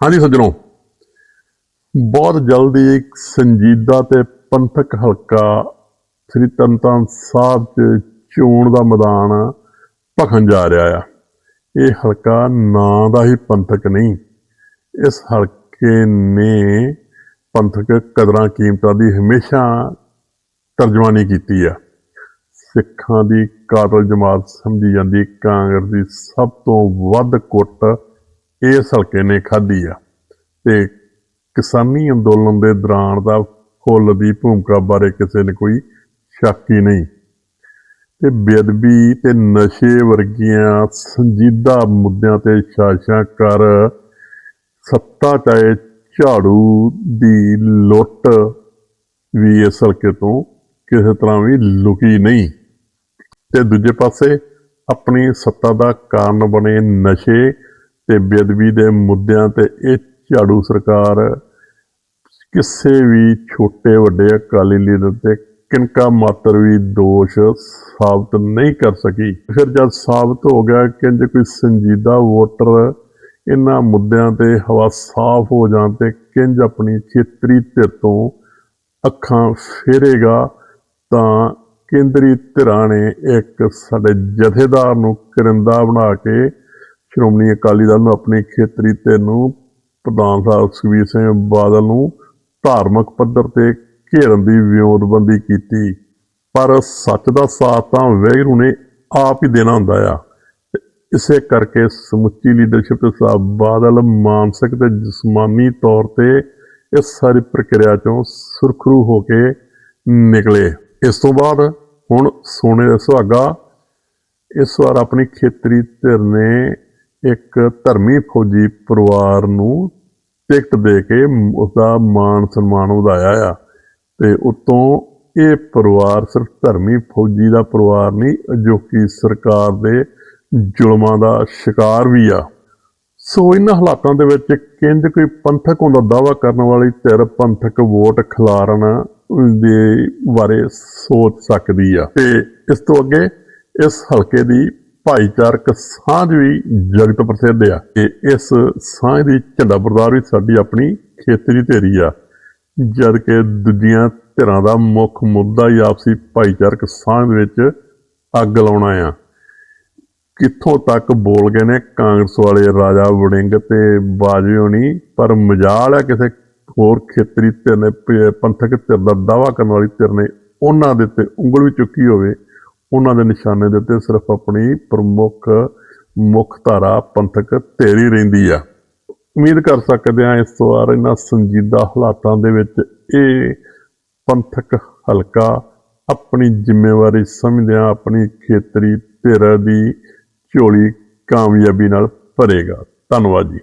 ਹਾਂਜੀ ਸੱਜਣੋ, ਬਹੁਤ ਜਲਦੀ ਇੱਕ ਸੰਜੀਦਾ ਤੇ ਪੰਥਕ ਹਲਕਾ ਸ੍ਰੀ ਤਰਨਤਾਰਨ ਸਾਹਿਬ ਚ ਚੋਣ ਦਾ ਮੈਦਾਨ ਭਖਣ ਜਾ ਰਿਹਾ ਆ। ਇਹ ਹਲਕਾ ਨਾਂ ਦਾ ਹੀ ਪੰਥਕ ਨਹੀਂ, ਇਸ ਹਲਕੇ ਨੇ ਪੰਥਕ ਕਦਰਾਂ ਕੀਮਤਾਂ ਦੀ ਹਮੇਸ਼ਾ ਤਰਜਮਾਨੀ ਕੀਤੀ ਆ। ਸਿੱਖਾਂ ਦੀ ਕਾਤਲ ਜਮਾਤ ਸਮਝੀ ਜਾਂਦੀ, ਕਾਂਗਰਸ ਦੀ ਸਭ ਤੋਂ ਵੱਧ ਕੁੱਟ ਇਸ ਹਲਕੇ ਨੇ ਖਾਧੀ ਆ। ਤੇ ਕਿਸਾਨੀ ਅੰਦੋਲਨ ਦੇ ਦੌਰਾਨ ਦਾ ਫੁੱਲ ਦੀ ਭੂਮਿਕਾ ਬਾਰੇ ਕਿਸੇ ਨੇ ਕੋਈ ਸ਼ੱਕ ਹੀ ਨਹੀਂ। ਤੇ ਬੇਅਦਬੀ ਤੇ ਨਸ਼ੇ ਵਰਗੀਆਂ ਸੰਜੀਦਾ ਮੁੱਦਿਆਂ ਤੇ ਸ਼ਾਸ਼ਾਂ ਕਰ ਸੱਤਾ ਚਾਹੇ ਝਾੜੂ ਦੀ ਲੁੱਟ ਵੀ ਇਸ ਹਲਕੇ ਤੋਂ ਕਿਸੇ ਤਰ੍ਹਾਂ ਵੀ ਲੁਕੀ ਨਹੀਂ। ਤੇ ਦੂਜੇ ਪਾਸੇ ਆਪਣੀ ਸੱਤਾ ਦਾ ਕਾਰਨ ਬਣੇ ਨਸ਼ੇ ਤੇ ਬੇਅਦਬੀ ਦੇ ਮੁੱਦਿਆਂ ਤੇ ਇਹ ਝਾੜੂ ਸਰਕਾਰ ਕਿਸੇ ਵੀ ਛੋਟੇ ਵੱਡੇ ਅਕਾਲੀ ਲੀਡਰ ਤੇ ਕਿਨਕਾ ਮਾਤਰ ਵੀ ਦੋਸ਼ ਸਾਬਤ ਨਹੀਂ ਕਰ ਸਕੀ। ਫਿਰ ਜਦ ਸਾਬਤ ਹੋ ਗਿਆ ਕਿ ਜੇ ਕੋਈ ਸੰਜੀਦਾ ਵੋਟਰ ਇਹਨਾਂ ਮੁੱਦਿਆਂ ਤੇ ਹਵਾ ਸਾਫ਼ ਹੋ ਜਾਣ ਤੇ ਕਿੰਜ ਆਪਣੀ ਖੇਤਰੀ ਧਿਰ ਤੋਂ ਅੱਖਾਂ ਫੇਰੇਗਾ, ਤਾਂ ਕੇਂਦਰੀ ਧਿਰਾਂ ਨੇ ਇੱਕ ਸਾਡੇ ਜਥੇਦਾਰ ਨੂੰ ਕਰਿੰਦਾ ਬਣਾ ਕੇ ਸ਼੍ਰੋਮਣੀ ਅਕਾਲੀ ਦਲ ਨੂੰ ਆਪਣੀ ਖੇਤਰੀ ਧਿਰ ਨੂੰ ਪ੍ਰਧਾਨ ਸਾਹਿਬ ਸੁਖਬੀਰ ਸਿੰਘ ਬਾਦਲ ਨੂੰ ਧਾਰਮਿਕ ਪੱਧਰ ਤੇ ਘੇਰਨ ਦੀ ਵਿਉਂਤਬੰਦੀ ਕੀਤੀ। ਪਰ ਸੱਚ ਦਾ ਸਾਥ ਤਾਂ ਵੈਗਰੂ ਨੇ ਆਪ ਹੀ ਦੇਣਾ ਹੁੰਦਾ ਆ। ਇਸੇ ਕਰਕੇ ਸਮੁੱਚੀ ਲੀਡਰਸ਼ਿਪ ਤੇ ਸਾਹਿਬ ਬਾਦਲ ਮਾਨਸਿਕ ਤੇ ਜਿਸਮਾਨੀ ਤੌਰ ਤੇ ਇਸ ਸਾਰੀ ਪ੍ਰਕਿਰਿਆ ਚੋਂ ਸੁਰਖਰੂ ਹੋ ਕੇ ਨਿਕਲੇ। ਇਸ ਤੋਂ ਬਾਅਦ ਹੁਣ ਸੋਨੇ ਦਾ ਸੁਹਾਗਾ ਇਸ ਵਾਰ ਆਪਣੀ ਖੇਤਰੀ ਧਿਰ ਨੇ ਇੱਕ ਧਰਮੀ ਫੌਜੀ ਪਰਿਵਾਰ ਨੂੰ ਟਿਕਟ ਦੇ ਕੇ ਉਸਦਾ ਮਾਣ ਸਨਮਾਨ ਵਧਾਇਆ ਆ। ਤੇ ਉਤੋਂ ਇਹ ਪਰਿਵਾਰ ਸਿਰਫ ਧਰਮੀ ਫੌਜੀ ਦਾ ਪਰਿਵਾਰ ਨਹੀਂ ਅਜੋਕੀ ਸਰਕਾਰ ਦੇ ਜ਼ੁਲਮਾਂ ਦਾ ਸ਼ਿਕਾਰ ਵੀ ਆ। ਸੋ ਇਹਨਾਂ ਹਾਲਾਤਾਂ ਦੇ ਵਿੱਚ ਕਿੰਜ ਕੋਈ ਪੰਥਕ ਹੁੰਦਾ ਦਾਵਾ ਕਰਨ ਵਾਲੀ ਧਿਰ ਪੰਥਕ ਵੋਟ ਖਿਲਾਰਨ ਦੇ ਬਾਰੇ ਸੋਚ ਸਕਦੀ ਆ। ਤੇ ਇਸ ਤੋਂ ਅੱਗੇ ਇਸ ਹਲਕੇ ਦੀ ਭਾਈਚਾਰਕ ਸਾਂਝ ਵੀ ਜਗਤ ਪ੍ਰਸਿੱਧ ਆ ਤੇ ਇਸ ਸਾਂਝ ਦੀ ਝੰਡਾ ਬਰਦਾਰ ਵੀ ਸਾਡੀ ਆਪਣੀ ਖੇਤਰੀ ਧੇਰੀ ਆ। ਜਦ ਕਿ ਦੂਜੀਆਂ ਧਿਰਾਂ ਦਾ ਮੁੱਖ ਮੁੱਦਾ ਹੀ ਆਪਸੀ ਭਾਈਚਾਰਕ ਸਾਂਝ ਵਿੱਚ ਅੱਗ ਲਾਉਣਾ ਆ। ਕਿੱਥੋਂ ਤੱਕ ਬੋਲ ਗਏ ਨੇ ਕਾਂਗਰਸ ਵਾਲੇ ਰਾਜਾ ਵੜਿੰਗ ਤੇ ਬਾਜਵੇ ਹੋਣੀ ਪਰ ਮਜਾਲ ਆ ਕਿਸੇ ਹੋਰ ਖੇਤਰੀ ਧਿਰ ਨੇ ਪੰਥਕ ਧਿਰ ਦਾ ਦਾਵਾ ਕਰਨ ਵਾਲੀ ਧਿਰ ਨੇ, ਉਹਨਾਂ ਦੇ ਤੇ ਉਂਗਲ ਵੀ ਚੁੱਕੀ ਹੋਵੇ ਉਹਨਾਂ ਦੇ ਨਿਸ਼ਾਨੇ ਦੇ ਉੱਤੇ ਸਿਰਫ ਆਪਣੀ ਪ੍ਰਮੁੱਖ ਮੁੱਖ ਧਾਰਾ ਪੰਥਕ ਧਿਰ ਰਹਿੰਦੀ ਆ। ਉਮੀਦ ਕਰ ਸਕਦੇ ਹਾਂ ਇਸ ਵਾਰ ਇਹਨਾਂ ਸੰਜੀਦਾ ਹਾਲਾਤਾਂ ਦੇ ਵਿੱਚ ਇਹ ਪੰਥਕ ਹਲਕਾ ਆਪਣੀ ਜ਼ਿੰਮੇਵਾਰੀ ਸਮਝਦਿਆਂ ਆਪਣੀ ਖੇਤਰੀ ਧਿਰ ਦੀ ਝੋਲੀ ਕਾਮਯਾਬੀ ਨਾਲ ਭਰੇਗਾ। ਧੰਨਵਾਦ ਜੀ।